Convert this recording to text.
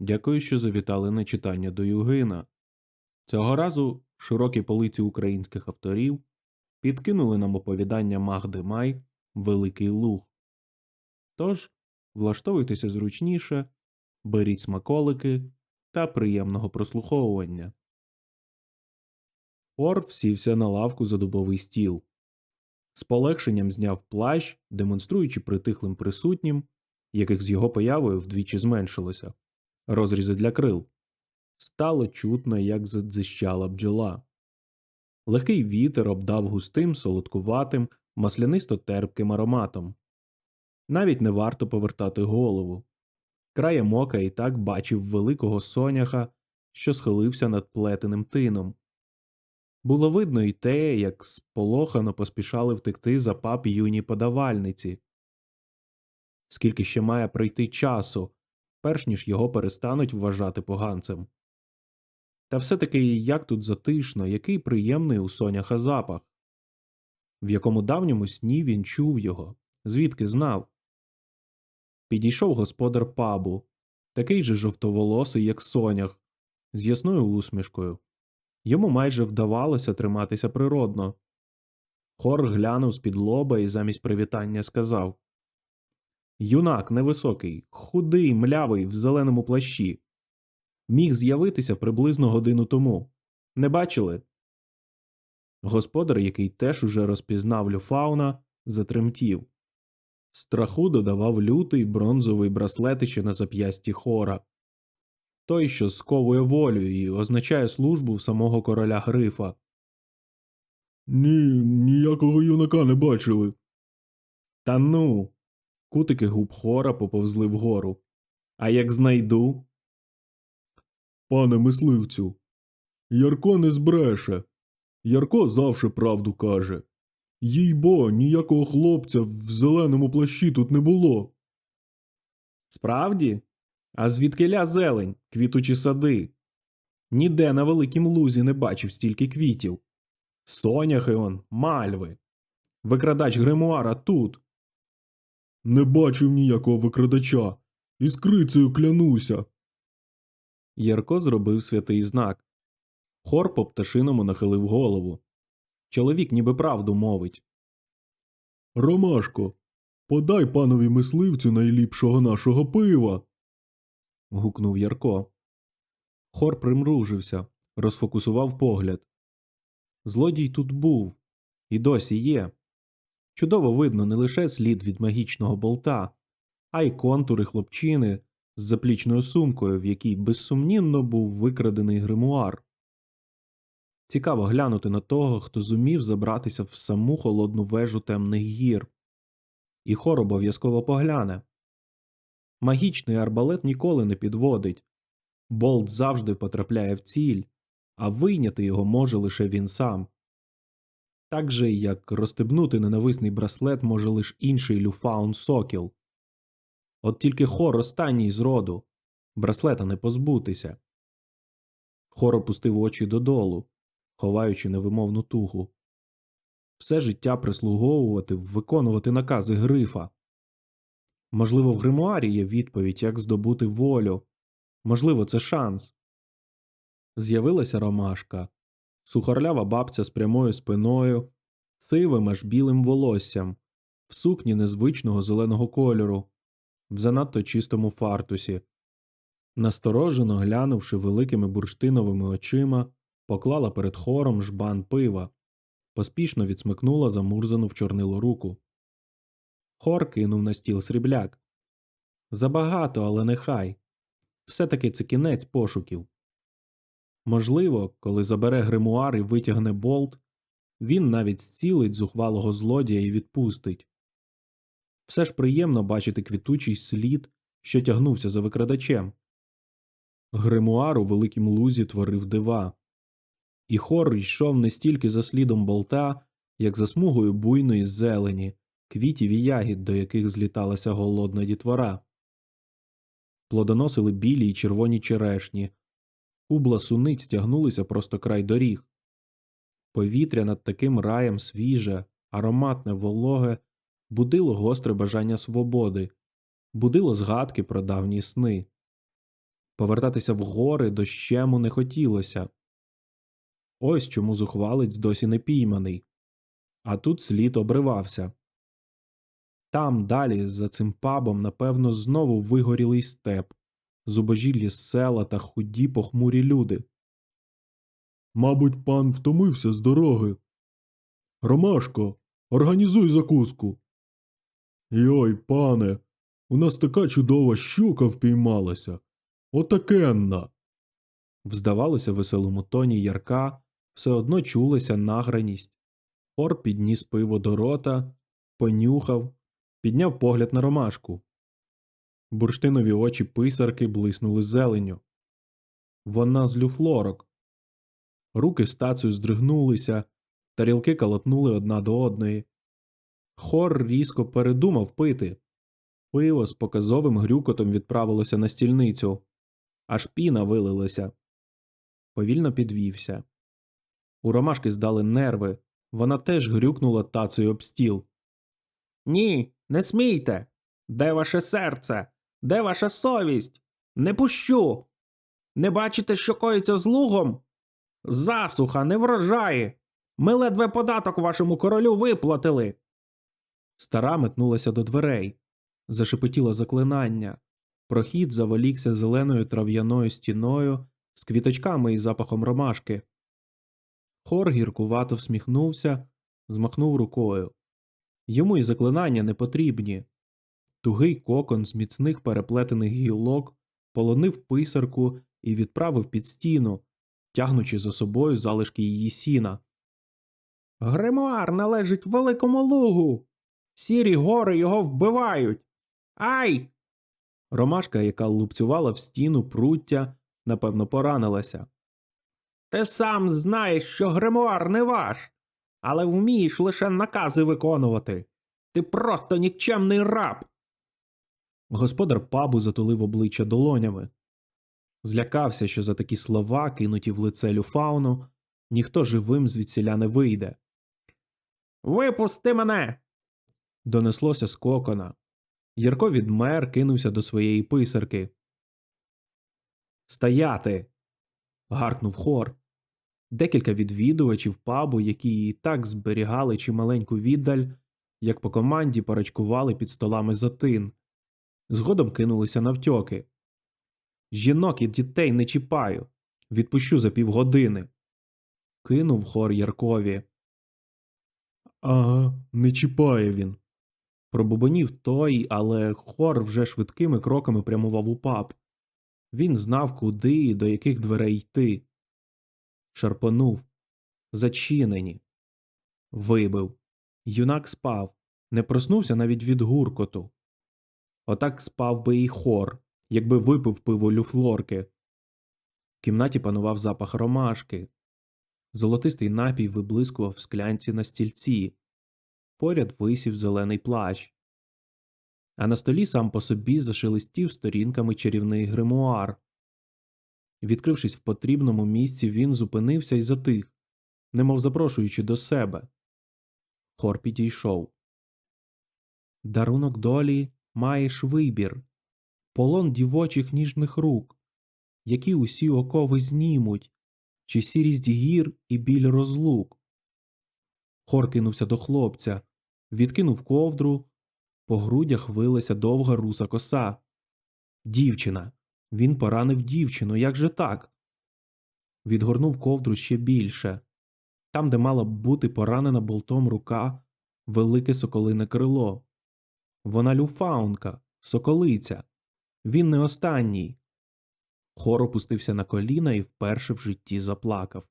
Дякую, що завітали на читання до Югина. Цього разу широкі полиці українських авторів підкинули нам оповідання Магди Май Великий Луг. Тож, влаштовуйтеся зручніше, беріть смаколики та приємного прослуховування. Ор сівся на лавку за дубовий стіл. З полегшенням зняв плащ, демонструючи притихлим присутнім, яких з його появою вдвічі зменшилося, розрізи для крил. Стало чутно, як задзищала бджола. Легкий вітер обдав густим, солодкуватим, маслянисто терпким ароматом. Навіть не варто повертати голову. Краєм ока і так бачив великого соняха, що схилився над плетеним тином. Було видно й те, як сполохано поспішали втекти за пап юні подавальниці. Скільки ще має пройти часу, перш ніж його перестануть вважати поганцем. Та все-таки як тут затишно, який приємний у соняха запах. В якому давньому сні він чув його, звідки знав. Підійшов господар пабу, такий же жовтоволосий, як сонях, з ясною усмішкою. Йому майже вдавалося триматися природно. Хор глянув з-під лоба і замість привітання сказав Юнак невисокий, худий, млявий в зеленому плащі. Міг з'явитися приблизно годину тому. Не бачили? Господар, який теж уже розпізнав Люфауна, затремтів. Страху додавав лютий бронзовий браслетище на зап'ясті хора. Той, що сковує волю і означає службу в самого короля Грифа. Ні, ніякого юнака не бачили. Та ну. Кутики губ хора поповзли вгору. А як знайду. Пане мисливцю, Ярко не збреше. Ярко завше правду каже. Їй бо, ніякого хлопця в зеленому плащі тут не було. Справді? А звідкиля зелень, квітучі сади? Ніде на великім лузі не бачив стільки квітів. Соняхи он, мальви. Викрадач гримуара тут. Не бачив ніякого викрадача. Із крицею клянуся. Ярко зробив святий знак. Хор по пташиному нахилив голову. Чоловік ніби правду мовить. Ромашко, подай панові мисливцю найліпшого нашого пива. гукнув Ярко. Хор примружився, розфокусував погляд. Злодій тут був, і досі є. Чудово видно не лише слід від магічного болта, а й контури хлопчини з заплічною сумкою, в якій безсумнівно був викрадений гримуар. Цікаво глянути на того, хто зумів забратися в саму холодну вежу темних гір. І хор обов'язково погляне. Магічний арбалет ніколи не підводить. Болт завжди потрапляє в ціль, а вийняти його може лише він сам. Так же, як розстебнути ненависний браслет може лише інший люфаун сокіл. От тільки хор останній з роду, браслета не позбутися. Хор опустив очі додолу, ховаючи невимовну тугу. Все життя прислуговувати, виконувати накази грифа. Можливо, в гримуарі є відповідь, як здобути волю. Можливо, це шанс. З'явилася ромашка, сухорлява бабця з прямою спиною, сивим аж білим волоссям, в сукні незвичного зеленого кольору, в занадто чистому фартусі. Насторожено глянувши великими бурштиновими очима, поклала перед хором жбан пива, поспішно відсмикнула замурзану в чорнило руку. Хор кинув на стіл срібляк. Забагато, але нехай. Все таки це кінець пошуків. Можливо, коли забере гримуар і витягне болт, він навіть зцілить зухвалого злодія і відпустить. Все ж приємно бачити квітучий слід, що тягнувся за викрадачем. Гримуар у великім лузі творив дива, і хор йшов не стільки за слідом болта, як за смугою буйної зелені, квітів і ягід, до яких зліталася голодна дітвора. Плодоносили білі й червоні черешні, кубла суниць тягнулися просто край доріг. Повітря над таким раєм свіже, ароматне, вологе, будило гостре бажання свободи, будило згадки про давні сни. Повертатися в гори дощему не хотілося. Ось чому зухвалець досі не пійманий. А тут слід обривався. Там далі, за цим пабом, напевно, знову вигорілий степ, зубожіллі села та худі похмурі люди. Мабуть, пан втомився з дороги. Ромашко, організуй закуску. Йой, пане, у нас така чудова щука впіймалася. Отакенна. В здавалося веселому тоні Ярка все одно чулася награність. Ор підніс пиво до рота, понюхав, підняв погляд на ромашку. Бурштинові очі писарки блиснули зеленню. Вона з люфлорок. Руки стацею здригнулися, тарілки калатнули одна до одної. Хор різко передумав пити. Пиво з показовим грюкотом відправилося на стільницю, аж піна вилилася. Повільно підвівся. У ромашки здали нерви, вона теж грюкнула тацею об стіл. Ні, не смійте. Де ваше серце? Де ваша совість? Не пущу. Не бачите, що коїться з лугом? Засуха, не врожаї. Ми ледве податок вашому королю виплатили. Стара метнулася до дверей, зашепотіла заклинання. Прохід заволікся зеленою трав'яною стіною з квіточками і запахом ромашки. Хор гіркувато всміхнувся, змахнув рукою. Йому й заклинання не потрібні. Тугий кокон з міцних переплетених гілок полонив писарку і відправив під стіну, тягнучи за собою залишки її сіна. Гримуар належить великому лугу. Сірі гори його вбивають. Ай! Ромашка, яка лупцювала в стіну пруття, напевно, поранилася. Ти сам знаєш, що гримуар не ваш, але вмієш лише накази виконувати. Ти просто нікчемний раб. Господар пабу затулив обличчя долонями. Злякався, що за такі слова, кинуті в лице люфауну, ніхто живим звідсіля не вийде. Випусти мене. донеслося з кокона. Ярко відмер кинувся до своєї писарки. Стояти. гаркнув хор. Декілька відвідувачів пабу, які і так зберігали чималеньку віддаль, як по команді парачкували під столами за тин. Згодом кинулися навтьоки. Жінок і дітей не чіпаю. Відпущу за півгодини. Кинув хор Яркові. Ага, не чіпає він. Пробубонів той, але хор вже швидкими кроками прямував у паб. Він знав, куди і до яких дверей йти. Шарпонув. Зачинені. Вибив. Юнак спав, не проснувся навіть від гуркоту. Отак спав би і хор, якби випив пиво люфлорки. В кімнаті панував запах ромашки. Золотистий напій виблискував в склянці на стільці. Поряд висів зелений плащ. А на столі сам по собі зашелестів сторінками чарівний гримуар. Відкрившись в потрібному місці, він зупинився і затих, немов запрошуючи до себе. Хор підійшов. Дарунок долі маєш вибір, полон дівочих ніжних рук, які усі окови знімуть, чи сірість гір і біль розлук. Хор кинувся до хлопця, відкинув ковдру, по грудях вилася довга руса коса. Дівчина. Він поранив дівчину, як же так? Відгорнув ковдру ще більше. Там, де мала б бути поранена болтом рука, велике соколине крило. Вона люфаунка, соколиця. Він не останній. Хор опустився на коліна і вперше в житті заплакав.